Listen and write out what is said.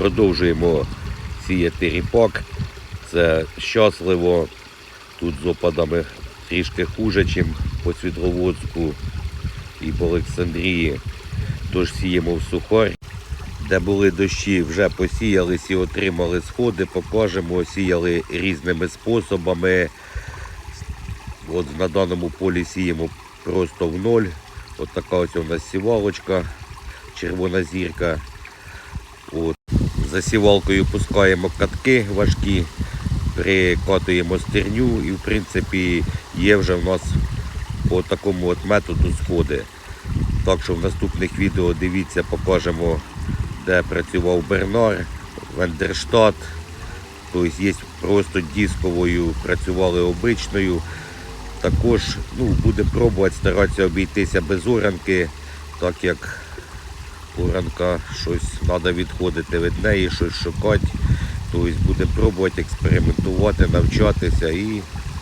Продовжуємо сіяти ріпак. Це щасливо. Тут з опадами трішки хуже, ніж по Світловодську і по Олександрії. Тож сіємо в сухар. Де були дощі, вже посіялись і отримали сходи, покажемо, сіяли різними способами. От на даному полі сіємо просто в ноль. От така ось у нас сівалочка, червона зірка. От. За сівалкою пускаємо катки важкі, прикатуємо стерню і в принципі є вже в нас по такому от методу сходи. Так що в наступних відео дивіться, покажемо, де працював Бернар, Вендерштат. Тобто є просто дисковою, працювали обичною. Також ну, будемо пробувати старатися обійтися без оранки, так як оранка щось треба відходити від неї, щось шукати. Тобто будемо пробувати експериментувати, навчатися і